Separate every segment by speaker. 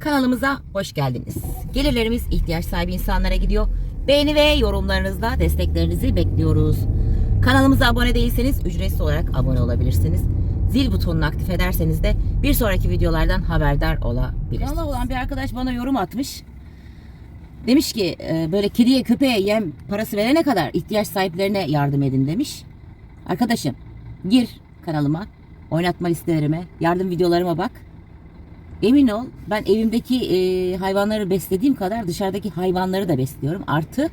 Speaker 1: Kanalımıza hoş geldiniz. Gelirlerimiz ihtiyaç sahibi insanlara gidiyor. Beğeni ve yorumlarınızda desteklerinizi bekliyoruz. Kanalımıza abone değilseniz ücretsiz olarak abone olabilirsiniz. Zil butonunu aktif ederseniz de bir sonraki videolardan haberdar olabilirsiniz. Kanala olan bir arkadaş bana yorum atmış. Demiş ki e, böyle kediye köpeğe yem parası verene kadar ihtiyaç sahiplerine yardım edin demiş. Arkadaşım gir kanalıma, oynatma listelerime, yardım videolarıma bak. Emin ol ben evimdeki e, hayvanları beslediğim kadar dışarıdaki hayvanları da besliyorum. Artı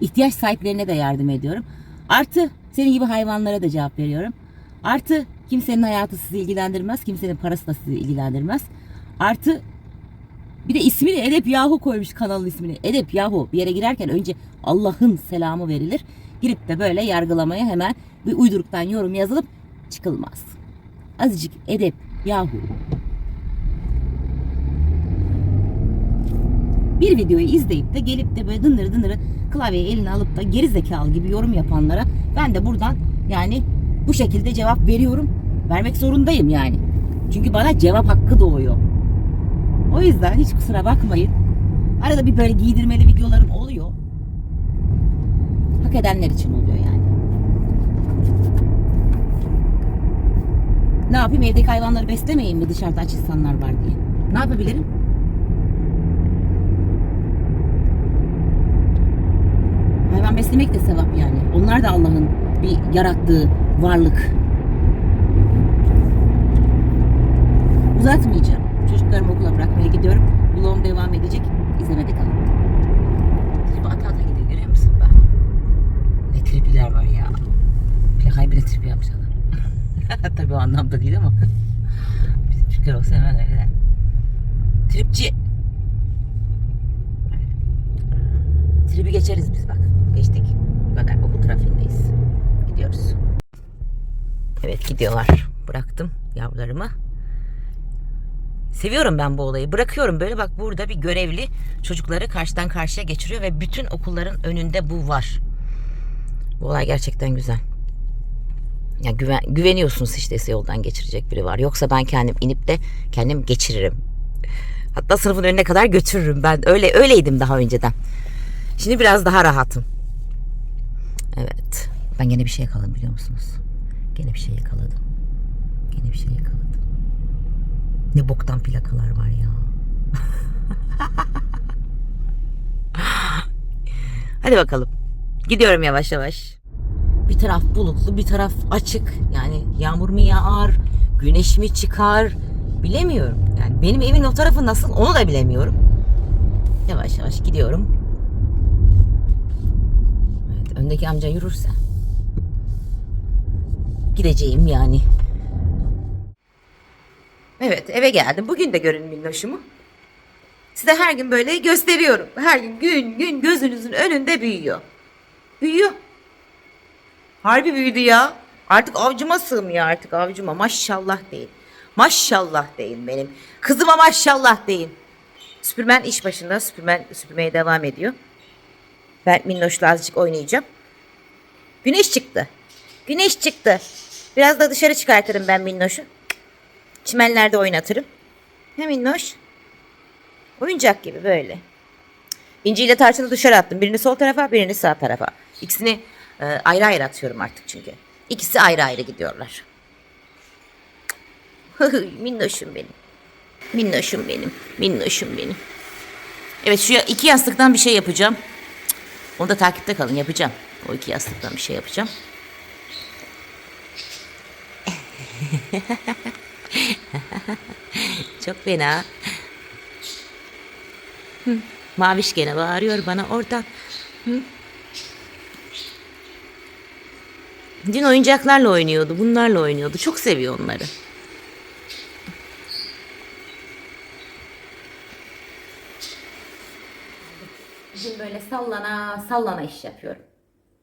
Speaker 1: ihtiyaç sahiplerine de yardım ediyorum. Artı senin gibi hayvanlara da cevap veriyorum. Artı kimsenin hayatı sizi ilgilendirmez. Kimsenin parası da sizi ilgilendirmez. Artı bir de ismini Edep Yahu koymuş kanalın ismini. Edep Yahu bir yere girerken önce Allah'ın selamı verilir. Girip de böyle yargılamaya hemen bir uyduruktan yorum yazılıp çıkılmaz. Azıcık edep yahu. Bir videoyu izleyip de gelip de böyle dınırı dınırı klavyeyi eline alıp da geri zekalı gibi yorum yapanlara ben de buradan yani bu şekilde cevap veriyorum. Vermek zorundayım yani. Çünkü bana cevap hakkı doğuyor. O yüzden hiç kusura bakmayın. Arada bir böyle giydirmeli videolarım oluyor. Hak edenler için oluyor yani. Ne yapayım evdeki hayvanları beslemeyeyim mi dışarıda aç insanlar var diye. Ne yapabilirim? Hayvan beslemek de sevap yani. Onlar da Allah'ın bir yarattığı varlık. Uzatmayacağım. Çocuklarımı okula bırakmaya gidiyorum. Vlogum devam edecek. İzlemede kalın. Trip ata ata gidiyor görüyor musun bak. Ne tripliler var ya. Plakayı bile trip yapmış adam. Tabii o anlamda değil ama. Bizim Türkler olsa hemen öyle. Tripçi. Tribi geçeriz biz bak. Geçtik. Bu kadar okul trafiğindeyiz. Gidiyoruz. Evet gidiyorlar. Bıraktım yavrularımı. Seviyorum ben bu olayı. Bırakıyorum böyle bak burada bir görevli çocukları karşıdan karşıya geçiriyor ve bütün okulların önünde bu var. Bu olay gerçekten güzel. Ya güven, güveniyorsunuz işte yoldan geçirecek biri var. Yoksa ben kendim inip de kendim geçiririm. Hatta sınıfın önüne kadar götürürüm. Ben öyle öyleydim daha önceden. Şimdi biraz daha rahatım. Evet. Ben gene bir şey yakaladım biliyor musunuz? Gene bir şey yakaladım. Gene bir şey yakaladım. Ne boktan plakalar var ya. Hadi bakalım. Gidiyorum yavaş yavaş. Bir taraf bulutlu, bir taraf açık. Yani yağmur mu yağar, güneş mi çıkar bilemiyorum. Yani benim evin o tarafı nasıl onu da bilemiyorum. Yavaş yavaş gidiyorum. Evet, öndeki amca yürürse gideceğim yani. Evet eve geldim. Bugün de görün minnoşumu. Size her gün böyle gösteriyorum. Her gün gün gün gözünüzün önünde büyüyor. Büyüyor. Harbi büyüdü ya. Artık avcuma sığmıyor artık avcuma. Maşallah deyin. Maşallah deyin benim. Kızıma maşallah deyin. Süpürmen iş başında. Süpürmen süpürmeye devam ediyor. Ben minnoşla azıcık oynayacağım. Güneş çıktı. Güneş çıktı. Biraz da dışarı çıkartırım ben minnoşu. Çimenlerde oynatırım. Hem minnoş. Oyuncak gibi böyle. İnci tarçını dışarı attım. Birini sol tarafa, birini sağ tarafa. İkisini e, ayrı ayrı atıyorum artık çünkü. İkisi ayrı ayrı gidiyorlar. Minnoşum benim. Minnoşum benim. Minnoşum benim. Evet şu iki yastıktan bir şey yapacağım. Onu da takipte kalın yapacağım. O iki yastıktan bir şey yapacağım. Çok fena. Maviş gene bağırıyor bana oradan. Hı. Dün oyuncaklarla oynuyordu. Bunlarla oynuyordu. Çok seviyor onları. Bugün böyle sallana sallana iş yapıyorum.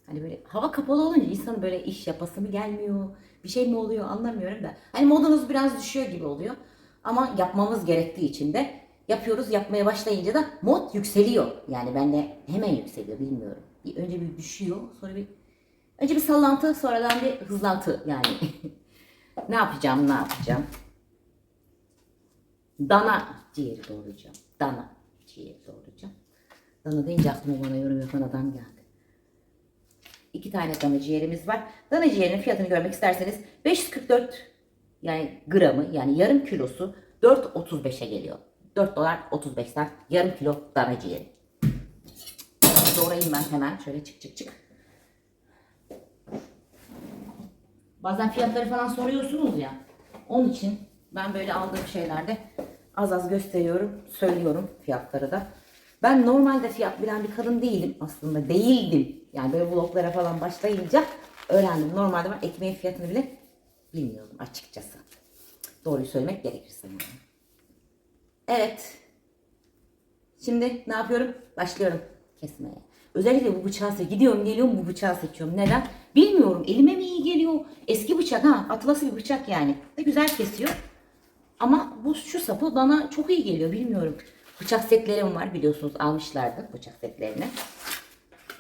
Speaker 1: Hani böyle hava kapalı olunca insan böyle iş yapası mı gelmiyor? Bir şey mi oluyor anlamıyorum da. Hani modunuz biraz düşüyor gibi oluyor. Ama yapmamız gerektiği için de yapıyoruz. Yapmaya başlayınca da mod yükseliyor. Yani bende hemen yükseliyor bilmiyorum. Bir önce bir düşüyor sonra bir önce bir sallantı sonradan bir hızlantı yani. ne yapacağım ne yapacağım. Dana ciğeri doğrayacağım. Dana ciğeri doğrayacağım. Dana deyince aklıma bana yorum yapan adam geldi. İki tane dana ciğerimiz var. Dana ciğerinin fiyatını görmek isterseniz 544 yani gramı yani yarım kilosu 4.35'e geliyor. 4 dolar 35 cent yarım kilo dana ciğeri. Doğrayayım ben hemen şöyle çık çık çık. Bazen fiyatları falan soruyorsunuz ya. Onun için ben böyle aldığım şeylerde az az gösteriyorum, söylüyorum fiyatları da. Ben normalde fiyat bilen bir kadın değilim aslında. Değildim. Yani böyle vloglara falan başlayınca öğrendim. Normalde ben ekmeğin fiyatını bile bilmiyordum açıkçası. Doğruyu söylemek gerekirse. yani. Evet. Şimdi ne yapıyorum? Başlıyorum kesmeye. Özellikle bu bıçağı seçiyorum. Gidiyorum geliyorum bu bıçağı seçiyorum. Neden? Bilmiyorum. Elime mi iyi geliyor? Eski bıçak ha. Atlası bir bıçak yani. De güzel kesiyor. Ama bu şu sapı bana çok iyi geliyor. Bilmiyorum. Bıçak setlerim var biliyorsunuz almışlardı bıçak setlerini.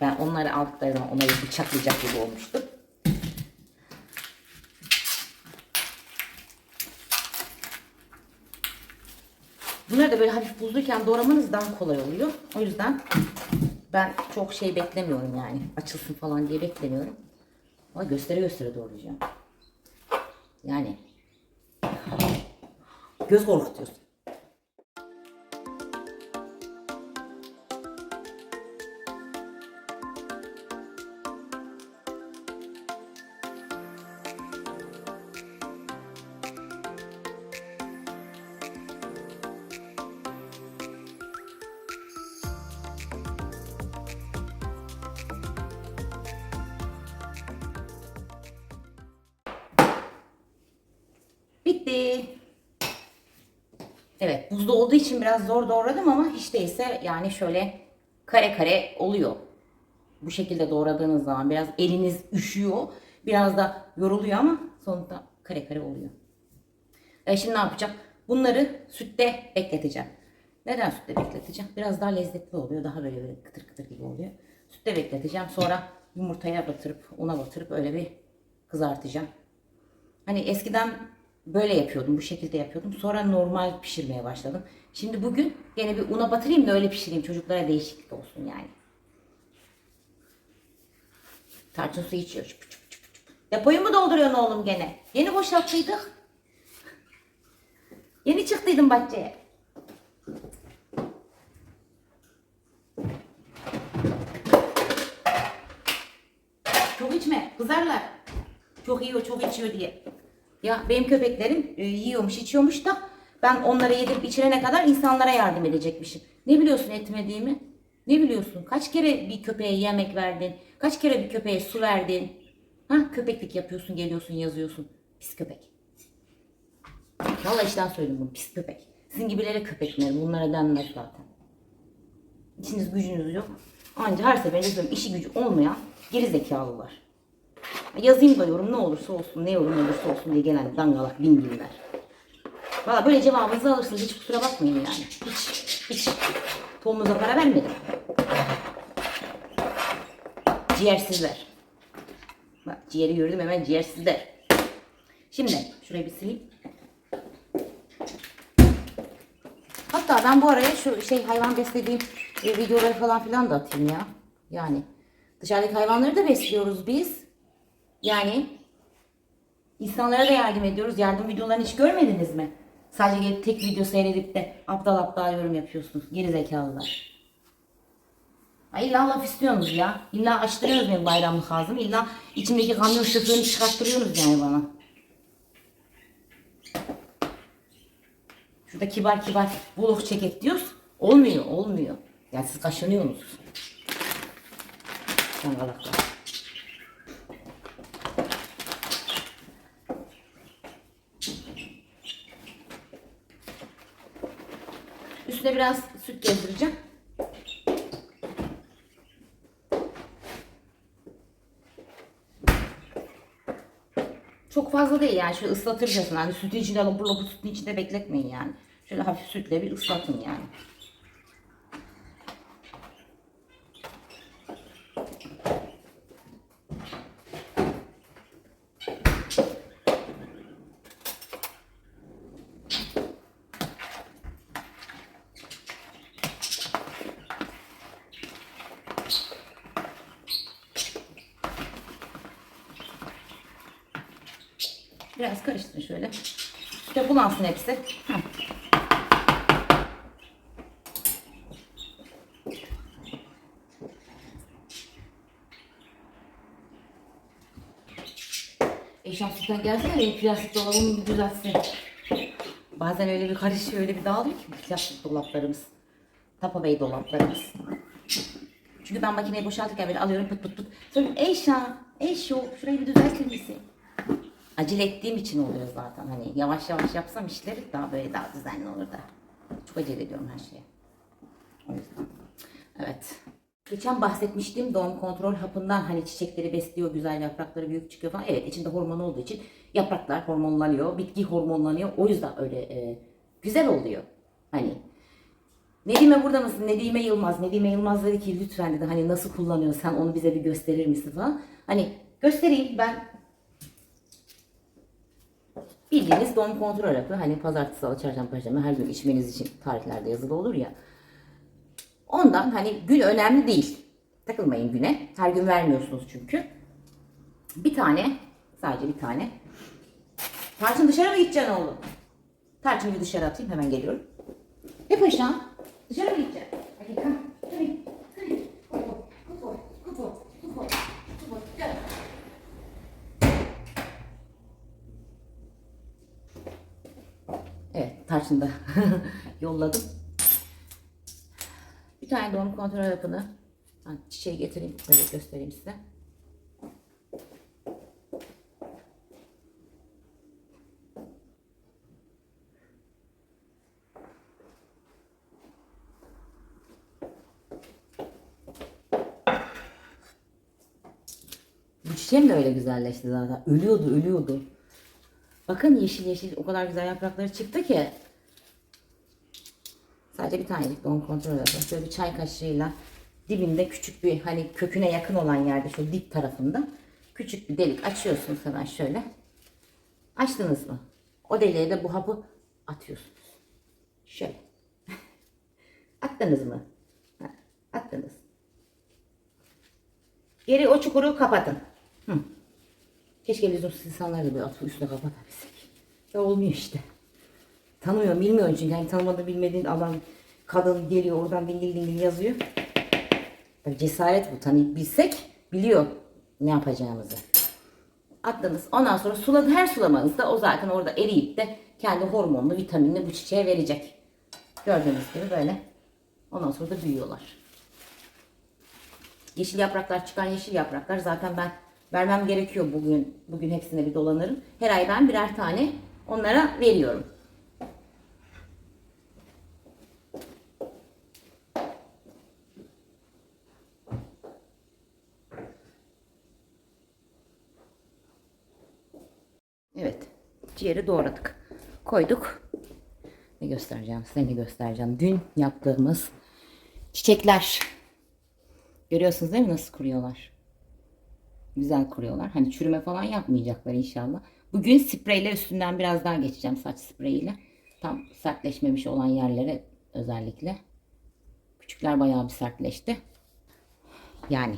Speaker 1: Ben onları aldıkları zaman onları bıçaklayacak gibi olmuştum. Bunları da böyle hafif buzluyken doğramanız daha kolay oluyor. O yüzden ben çok şey beklemiyorum yani. Açılsın falan diye beklemiyorum. Ama göstere göstere doğrayacağım. Yani göz korkutuyorsun. Biraz zor doğradım ama hiç değilse yani şöyle kare kare oluyor. Bu şekilde doğradığınız zaman biraz eliniz üşüyor. Biraz da yoruluyor ama sonunda kare kare oluyor. E şimdi ne yapacağım? Bunları sütte bekleteceğim. Neden sütte bekleteceğim? Biraz daha lezzetli oluyor. Daha böyle, böyle kıtır kıtır gibi oluyor. Sütte bekleteceğim. Sonra yumurtaya batırıp, una batırıp öyle bir kızartacağım. Hani eskiden böyle yapıyordum, bu şekilde yapıyordum. Sonra normal pişirmeye başladım. Şimdi bugün gene bir una batırayım da öyle pişireyim. Çocuklara değişiklik olsun yani. Tarçın suyu içiyor. Çup çup çup çup. Depoyu mu dolduruyorsun oğlum gene? Yeni boşalttıydık. Yeni çıktıydım bahçeye. Çok içme, kızarlar. Çok yiyor, çok içiyor diye. Ya benim köpeklerim e, yiyormuş, içiyormuş da ben onlara yedirip içirene kadar insanlara yardım edecekmişim. Ne biliyorsun etmediğimi? Ne biliyorsun? Kaç kere bir köpeğe yemek verdin? Kaç kere bir köpeğe su verdin? Ha köpeklik yapıyorsun, geliyorsun, yazıyorsun. Pis köpek. Vallahi işten söyledim bunu, pis köpek. Sizin gibilere köpek derim, bunlara denmez zaten. İçiniz gücünüz yok. Anca her seferinde söylüyorum işi gücü olmayan geri zekalılar. Yazayım da yorum ne olursa olsun, ne yorum olursa olsun diye gelen dangalak dingiller. Valla böyle cevabınızı alırsınız hiç kusura bakmayın yani. Hiç, hiç. Tohumuza para vermedim. Ciğersizler. Bak ciğeri gördüm hemen ciğersizler. Şimdi şurayı bir sileyim. Hatta ben bu araya şu şey hayvan beslediğim e, videoları falan filan da atayım ya. Yani dışarıdaki hayvanları da besliyoruz biz. Yani insanlara da yardım ediyoruz. Yardım videolarını hiç görmediniz mi? Sadece tek video seyredip de aptal aptal yorum yapıyorsunuz. Geri zekalılar. Ha, illa laf istiyorsunuz ya. İlla açtırıyorsunuz benim bayramlık ağzımı. İlla içimdeki kamyon şoförünü çıkarttırıyorsunuz yani bana. Şurada kibar kibar vlog çekek diyoruz. Olmuyor, olmuyor. Yani siz kaşınıyorsunuz. Dangalaklar. Üstüne biraz süt gezdireceğim. Çok fazla değil yani şöyle ıslatırcasına hani sütün içinde labur labur sütün içinde bekletmeyin yani. Şöyle hafif sütle bir ıslatın yani. Biraz karıştırın şöyle. İşte bulansın hepsi. Heh. Eşan sütten gelsene benim plastik dolabımı bir düzeltsin. Bazen öyle bir karışıyor, öyle bir dağılıyor ki plastik dolaplarımız. Tapa Bey dolaplarımız. Çünkü ben makineyi boşaltırken böyle alıyorum pıt pıt pıt. Sonra Eşan, Eşo şurayı bir düzeltir misin? Acele ettiğim için oluyor zaten. Hani yavaş yavaş yapsam işleri daha böyle daha düzenli olur da. Çok acele ediyorum her şeye. O yüzden. Evet. Geçen bahsetmiştim doğum kontrol hapından hani çiçekleri besliyor, güzel yaprakları büyük çıkıyor falan. Evet içinde hormon olduğu için yapraklar hormonlanıyor, bitki hormonlanıyor. O yüzden öyle e, güzel oluyor. Hani Nedime burada mısın? Nedime Yılmaz. Nedime Yılmaz dedi ki lütfen dedi hani nasıl kullanıyorsun sen onu bize bir gösterir misin falan. Hani göstereyim ben bildiğiniz doğum kontrol hapı hani pazartesi, salı, çarşamba, perşembe her gün içmeniz için tarihlerde yazılı olur ya. Ondan hani gün önemli değil. Takılmayın güne. Her gün vermiyorsunuz çünkü. Bir tane, sadece bir tane. Tarçın dışarı mı gideceksin oğlum? Tarçını bir dışarı atayım hemen geliyorum. Ne paşam? Dışarı mı gideceksin? Hadi kalk. Evet, tarçını da yolladım. Bir tane doğum kontrol hapını çiçeği getireyim böyle göstereyim size. Bu çiçeğim de öyle güzelleşti zaten. Ölüyordu, ölüyordu. Bakın yeşil yeşil o kadar güzel yaprakları çıktı ki. Sadece bir tanelik doğum kontrol yapalım. Şöyle bir çay kaşığıyla dibinde küçük bir hani köküne yakın olan yerde şu dip tarafında küçük bir delik açıyorsunuz hemen şöyle. Açtınız mı? O deliğe de bu hapı atıyorsunuz. Şöyle. Attınız mı? Ha, attınız. Geri o çukuru kapatın. Hı. Keşke o insanlar da böyle atı üstüne kapatabilsek. Ya olmuyor işte. Tanımıyorum, bilmiyorum çünkü. Yani tanımadığı bilmediğin adam, kadın geliyor oradan dingil dingil yazıyor. Tabii cesaret bu. Tanıyıp bilsek biliyor ne yapacağımızı. Attınız. Ondan sonra suladı. Her sulamanızda o zaten orada eriyip de kendi hormonlu, vitaminli bu çiçeğe verecek. Gördüğünüz gibi böyle. Ondan sonra da büyüyorlar. Yeşil yapraklar çıkan yeşil yapraklar zaten ben vermem gerekiyor bugün. Bugün hepsine bir dolanırım. Her ay ben birer tane onlara veriyorum. Evet. Ciğeri doğradık. Koyduk. Ne göstereceğim size ne göstereceğim. Dün yaptığımız çiçekler. Görüyorsunuz değil mi nasıl kuruyorlar? Güzel kuruyorlar. Hani çürüme falan yapmayacaklar inşallah. Bugün spreyle üstünden biraz daha geçeceğim saç spreyiyle. Tam sertleşmemiş olan yerlere özellikle. Küçükler bayağı bir sertleşti. Yani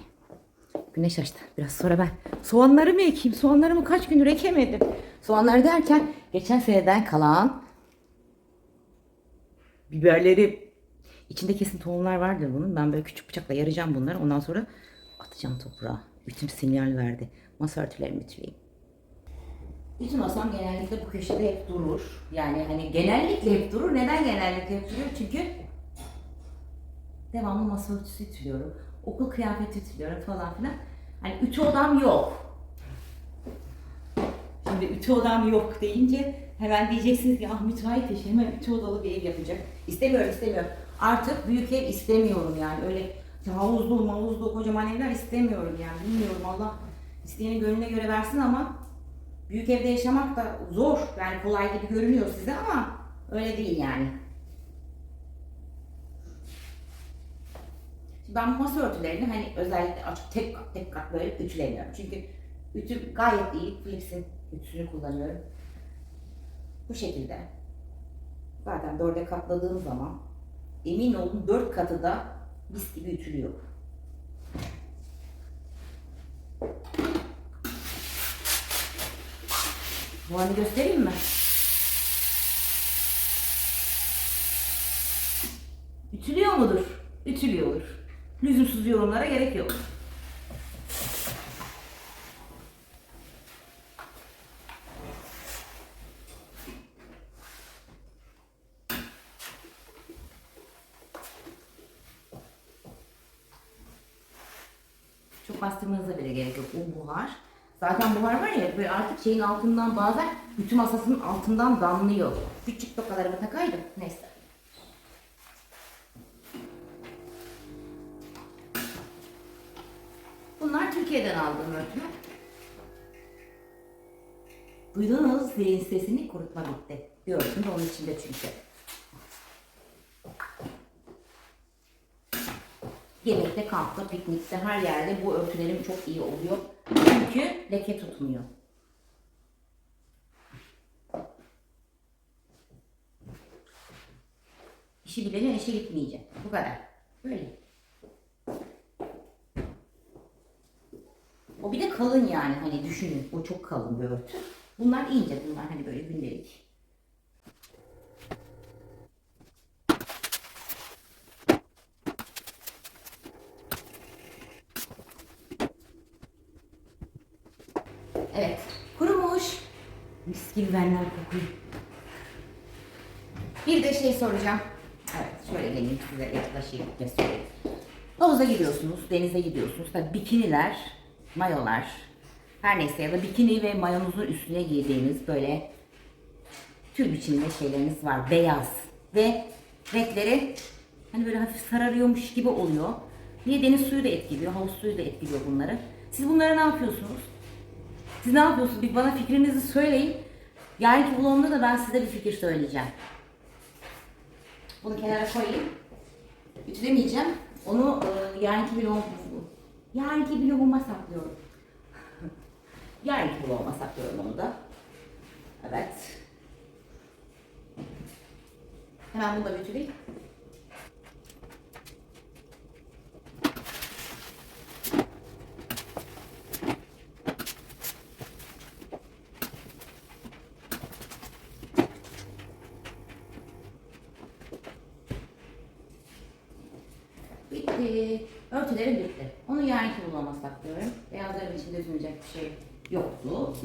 Speaker 1: güneş açtı. Biraz sonra ben soğanları mı ekeyim? Soğanlarımı kaç gündür ekemedim. Soğanlar derken geçen seneden kalan biberleri içinde kesin tohumlar vardır bunun. Ben böyle küçük bıçakla yaracağım bunları. Ondan sonra atacağım toprağa. Bütün sinyal verdi. Masa örtülerimi bitireyim. Bütün masam genellikle bu köşede hep durur. Yani hani genellikle hep durur. Neden genellikle hep duruyor? Çünkü devamlı masa örtüsü ütülüyorum. Okul kıyafeti ütülüyorum falan filan. Hani ütü odam yok. Şimdi ütü odam yok deyince hemen diyeceksiniz ki ah müteahhit eşi hemen ütü odalı bir ev yapacak. İstemiyorum istemiyorum. Artık büyük ev istemiyorum yani. Öyle havuzlu mavuzlu kocaman evler istemiyorum yani. Bilmiyorum Allah isteyenin gönlüne göre versin ama büyük evde yaşamak da zor. Yani kolay gibi görünüyor size ama öyle değil yani. Ben masa örtülerini hani özellikle açıp tek kat tek kat böyle ütülemiyorum. Çünkü ütü gayet iyi. Philips'in ütüsünü kullanıyorum. Bu şekilde. Zaten dörde katladığım zaman emin olun dört katı da mis gibi ütülüyor. Bu halini göstereyim mi? Ütülüyor mudur? Ütülüyordur. Lüzumsuz yorumlara gerek yok. Çok bastırmanıza bile gerek yok. O buhar. Zaten buhar var ya böyle artık şeyin altından bazen ütü masasının altından damlıyor. Küçük tokalarımı takaydım. Neyse. Bunlar Türkiye'den aldığım örtüler. Duydunuz zilin sesini kurutma bitti. Bir örtüm onun içinde çünkü. Yemekte, kampta, piknikte, her yerde bu örtülerim çok iyi oluyor. Leke tutmuyor. İşi bilenin işe gitmeyecek. Bu kadar. Böyle. O bir de kalın yani hani düşünün. O çok kalın bir örtü. Bunlar ince. Bunlar hani böyle gündelik. Evet. Kurumuş. Benler kokuyor. Bir de şey soracağım. Evet şöyle geleyim size yaklaşayım sorayım. Havuza gidiyorsunuz, denize gidiyorsunuz. Tabii bikiniler, mayolar, her neyse ya da bikini ve mayonuzun üstüne giydiğiniz böyle tül biçiminde şeyleriniz var. Beyaz ve renkleri hani böyle hafif sararıyormuş gibi oluyor. Niye deniz suyu da etkiliyor, havuz suyu da etkiliyor bunları. Siz bunlara ne yapıyorsunuz? Siz ne yapıyorsunuz? Bir bana fikrinizi söyleyin. Yarınki vlogumda da ben size bir fikir söyleyeceğim. Bunu kenara koyayım. Ütülemeyeceğim. Onu e, yarınki vlogum, yarınki vloguma saklıyorum. yarınki vloguma saklıyorum onu da. Evet. Hemen bunu da ütüleyeyim. Bitti. Örtülerim bitti. Onu yarınki bulama saklıyorum. Üzülecek bir şey yoktu.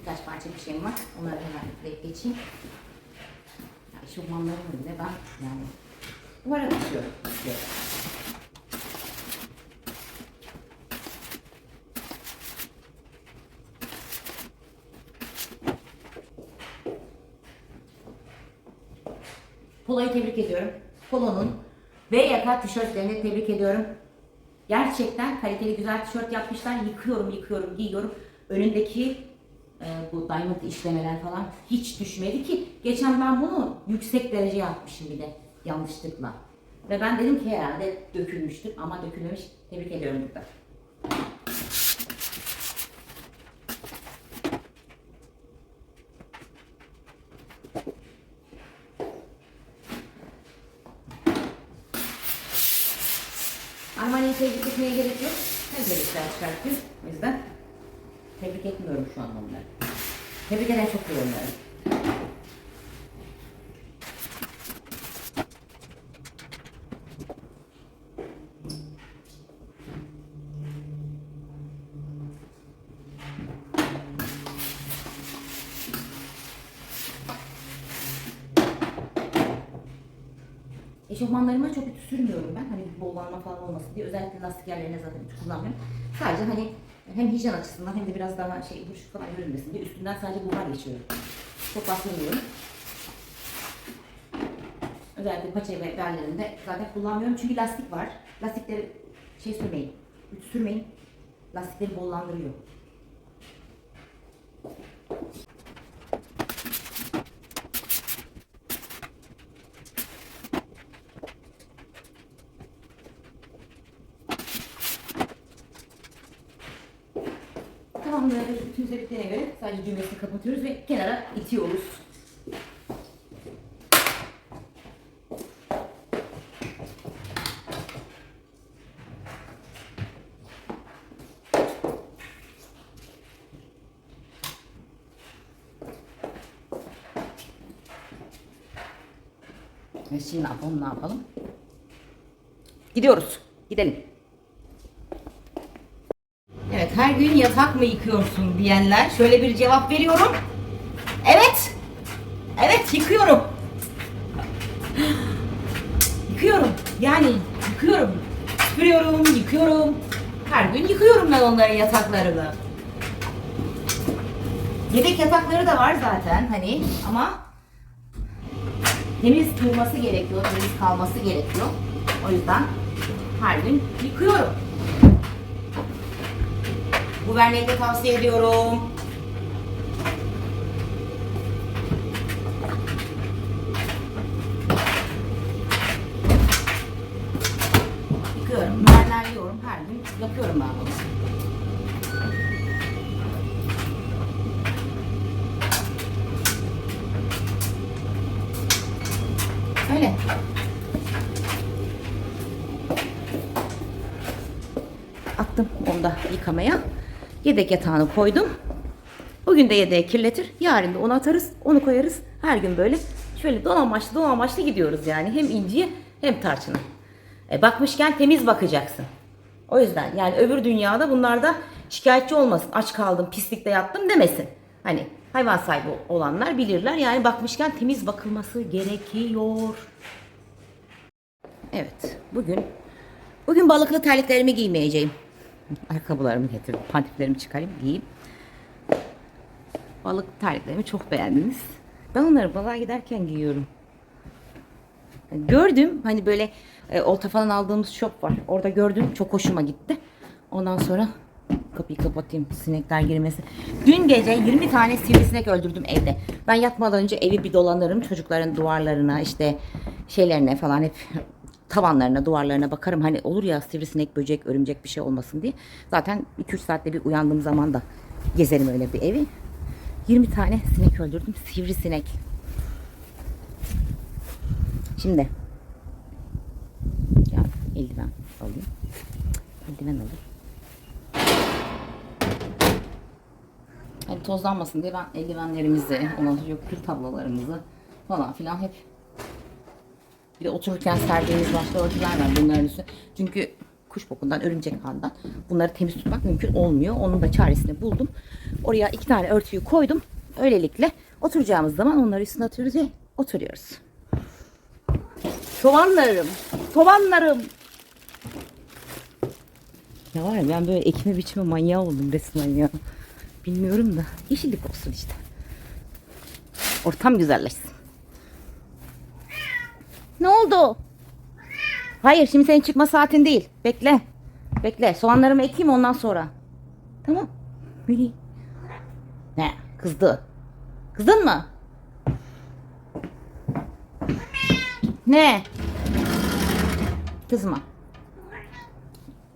Speaker 1: Birkaç parça bir şeyim var. Onları hemen yükleyip geçeyim. Ya eşofmanlarımı bile ben yani duvara taşıyorum. istiyorum. Polo'yu tebrik ediyorum. Polo'nun V yaka tişörtlerini tebrik ediyorum. Gerçekten kaliteli güzel tişört yapmışlar. Yıkıyorum, yıkıyorum, giyiyorum. Önündeki e, bu diamond işlemeler falan hiç düşmedi ki. Geçen ben bunu yüksek derece yapmışım bir de yanlışlıkla. Ve ben dedim ki herhalde dökülmüştür ama dökülmemiş. Tebrik ediyorum burada. Armani'yi tebrik etmeye gerek yok. Ne tebrikler çıkartıyor. O yüzden tebrik etmiyorum şu an onları. Tebrik eden çok iyi onları. Eşofmanlarıma çok ütü sürmüyorum ben. Hani bollanma falan olmasın diye. Özellikle lastik yerlerine zaten ütü kullanmıyorum. Sadece hani hem hijyen açısından hem de biraz daha şey buruşuk falan görünmesin diye üstünden sadece buhar geçiyorum. Çok bastırmıyorum. Özellikle paça ve bellerinde zaten kullanmıyorum. Çünkü lastik var. Lastikleri şey sürmeyin. Ütü sürmeyin. Lastikleri bollandırıyor. Cümlemiz bittiğine göre sadece cümlesini kapatıyoruz ve kenara itiyoruz. Ve şimdi ne yapalım ne yapalım? Gidiyoruz. Gidelim. Her gün yatak mı yıkıyorsun diyenler şöyle bir cevap veriyorum. Evet. Evet yıkıyorum. Yıkıyorum. Yani yıkıyorum. Süpürüyorum, yıkıyorum. Her gün yıkıyorum ben onların yataklarını. Yedek yatakları da var zaten hani ama temiz durması gerekiyor, temiz kalması gerekiyor. O yüzden her gün yıkıyorum. Bu verneği de tavsiye ediyorum. Yıkıyorum, mermerliyorum her gün yapıyorum ben bunu. Öyle. Attım onu da yıkamaya. Yedek yatağını koydum. Bugün de yedeği kirletir. Yarın da onu atarız. Onu koyarız. Her gün böyle şöyle dolamaçlı dolamaçlı gidiyoruz yani. Hem inciye hem tarçına. E, bakmışken temiz bakacaksın. O yüzden yani öbür dünyada bunlarda şikayetçi olmasın. Aç kaldım, pislikte yattım demesin. Hani hayvan sahibi olanlar bilirler. Yani bakmışken temiz bakılması gerekiyor. Evet, bugün bugün balıklı terliklerimi giymeyeceğim. Ayakkabılarımı getirdim, pantiflerimi çıkarayım, giyeyim. Balık terliklerimi çok beğendiniz. Ben onları balığa giderken giyiyorum. Gördüm hani böyle e, olta falan aldığımız shop var. Orada gördüm çok hoşuma gitti. Ondan sonra kapıyı kapatayım sinekler girmesin. Dün gece 20 tane sivrisinek öldürdüm evde. Ben yatmadan önce evi bir dolanırım. Çocukların duvarlarına işte şeylerine falan hep tavanlarına duvarlarına bakarım. Hani olur ya sivrisinek böcek örümcek bir şey olmasın diye. Zaten 2-3 saatte bir uyandığım zaman da gezerim öyle bir evi. 20 tane sinek öldürdüm. Sivrisinek. Şimdi ya eldiven alayım. Eldiven alayım. Hani tozlanmasın diye ben eldivenlerimizi, ondan sonra kül tablolarımızı falan filan hep bir de otururken serdiğimiz başka örtüler var bunların üstüne. Çünkü kuş bokundan, örümcek kandan bunları temiz tutmak mümkün olmuyor. Onun da çaresini buldum. Oraya iki tane örtüyü koydum. Öylelikle oturacağımız zaman onları üstüne atıyoruz ve oturuyoruz. Soğanlarım, soğanlarım. Ya var ya ben böyle ekme biçme manyağı oldum resmen ya. Bilmiyorum da yeşillik olsun işte. Ortam güzelleşsin. Ne oldu? Hayır şimdi senin çıkma saatin değil. Bekle. Bekle. Soğanlarımı ekeyim ondan sonra. Tamam. Melih. Ne? Kızdı. Kızdın mı? Ne? Kızma.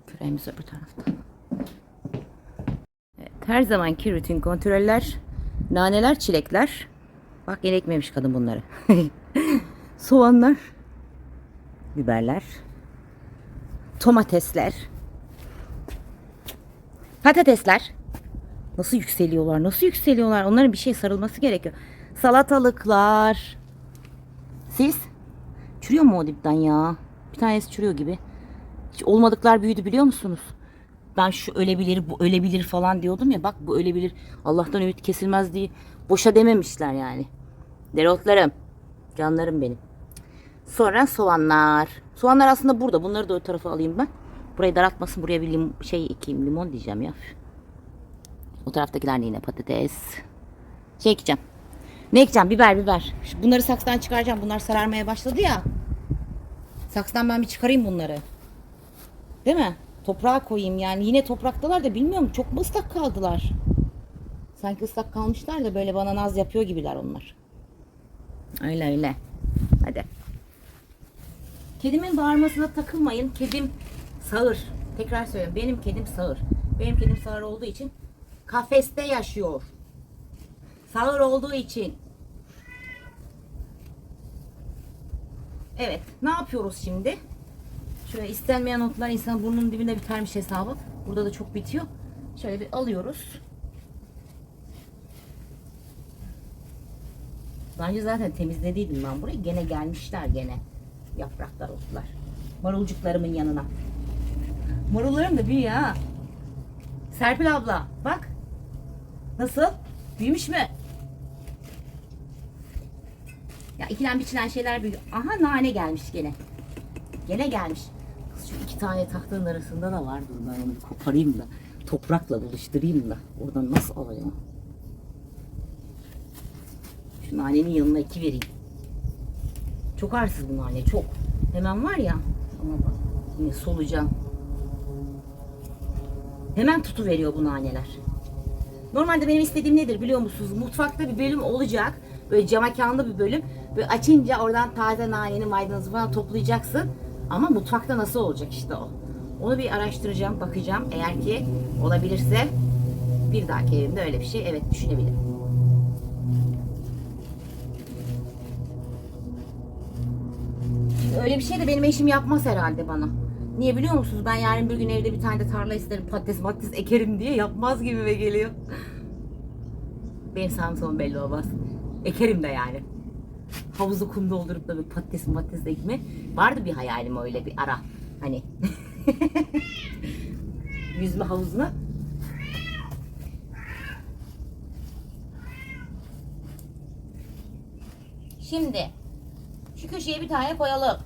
Speaker 1: Küreğimiz öbür tarafta. Evet, her zamanki rutin kontroller. Naneler, çilekler. Bak yine ekmemiş kadın bunları. Soğanlar. Biberler. Domatesler. Patatesler. Nasıl yükseliyorlar? Nasıl yükseliyorlar? Onların bir şey sarılması gerekiyor. Salatalıklar. Siz? Çürüyor mu o dipten ya? Bir tanesi çürüyor gibi. Hiç olmadıklar büyüdü biliyor musunuz? Ben şu ölebilir, bu ölebilir falan diyordum ya. Bak bu ölebilir. Allah'tan ümit kesilmez diye. Boşa dememişler yani. Dereotlarım. Canlarım benim. Sonra soğanlar. Soğanlar aslında burada. Bunları da o tarafa alayım ben. Burayı daraltmasın. Buraya bir lim şey ekeyim. Limon diyeceğim ya. O taraftakiler ne yine patates. Şey ekeceğim. Ne ekeceğim? Biber biber. Bunları saksıdan çıkaracağım. Bunlar sararmaya başladı ya. Saksıdan ben bir çıkarayım bunları. Değil mi? Toprağa koyayım yani. Yine topraktalar da bilmiyorum. Çok mu ıslak kaldılar? Sanki ıslak kalmışlar da böyle bana naz yapıyor gibiler onlar. Öyle öyle. Kedimin bağırmasına takılmayın. Kedim sağır. Tekrar söylüyorum. Benim kedim sağır. Benim kedim sağır olduğu için kafeste yaşıyor. Sağır olduğu için. Evet. Ne yapıyoruz şimdi? Şöyle istenmeyen otlar insan burnunun dibinde bitermiş hesabı. Burada da çok bitiyor. Şöyle bir alıyoruz. Daha zaten temizlediydim ben burayı. Gene gelmişler gene. Yapraklar otlar. Marulcuklarımın yanına. Marullarım da büyüyor ha. Serpil abla bak. Nasıl? Büyümüş mü? Ya ikilen biçilen şeyler büyüyor. Aha nane gelmiş gene. Gene gelmiş. Kız şu iki tane tahtın arasında da var. Dur ben onu koparayım da. Toprakla buluşturayım da. Oradan nasıl alacağım? Şu nanenin yanına iki vereyim. Çok arsız bu nane çok. Hemen var ya. Ama bak yine solucan. Hemen tutu veriyor bu naneler. Normalde benim istediğim nedir biliyor musunuz? Mutfakta bir bölüm olacak. Böyle camakanlı bir bölüm. Böyle açınca oradan taze naneni maydanozu falan toplayacaksın. Ama mutfakta nasıl olacak işte o. Onu bir araştıracağım, bakacağım. Eğer ki olabilirse bir dahaki evimde öyle bir şey evet düşünebilirim. Öyle bir şey de benim eşim yapmaz herhalde bana. Niye biliyor musunuz? Ben yarın bir gün evde bir tane de tarla isterim patates matates ekerim diye yapmaz gibime geliyor. Benim sağım solum belli olmaz. Ekerim de yani. Havuzu kum doldurup da bir patates matates ekme. Vardı bir hayalim öyle bir ara. Hani. Yüzme havuzuna. Şimdi şu köşeye bir tane koyalım.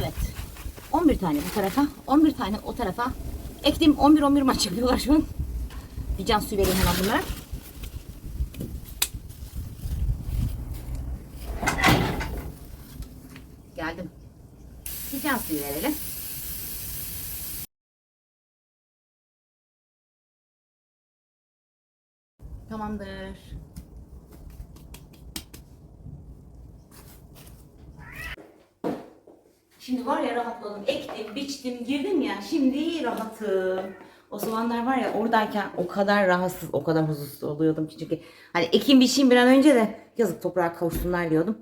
Speaker 1: Evet. 11 tane bu tarafa, 11 tane o tarafa. Ektim 11-11 maç çıkıyorlar şu an. Bir can su vereyim hemen bunlara. Geldim. Bir can suyu verelim. Tamamdır. Şimdi var ya rahatladım. Ektim, biçtim, girdim ya. Şimdi rahatım. O zamanlar var ya oradayken o kadar rahatsız, o kadar huzursuz oluyordum ki. Çünkü hani ekim biçeyim bir an önce de yazık toprağa kavuşsunlar diyordum.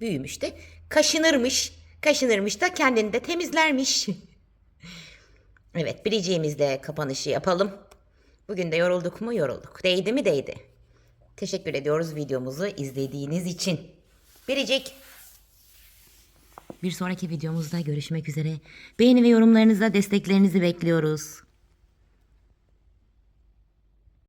Speaker 1: Büyümüş de kaşınırmış. Kaşınırmış da kendini de temizlermiş. evet bileceğimizde kapanışı yapalım. Bugün de yorulduk mu yorulduk. Değdi mi değdi. Teşekkür ediyoruz videomuzu izlediğiniz için. Biricik. Bir sonraki videomuzda görüşmek üzere. Beğeni ve yorumlarınızla desteklerinizi bekliyoruz.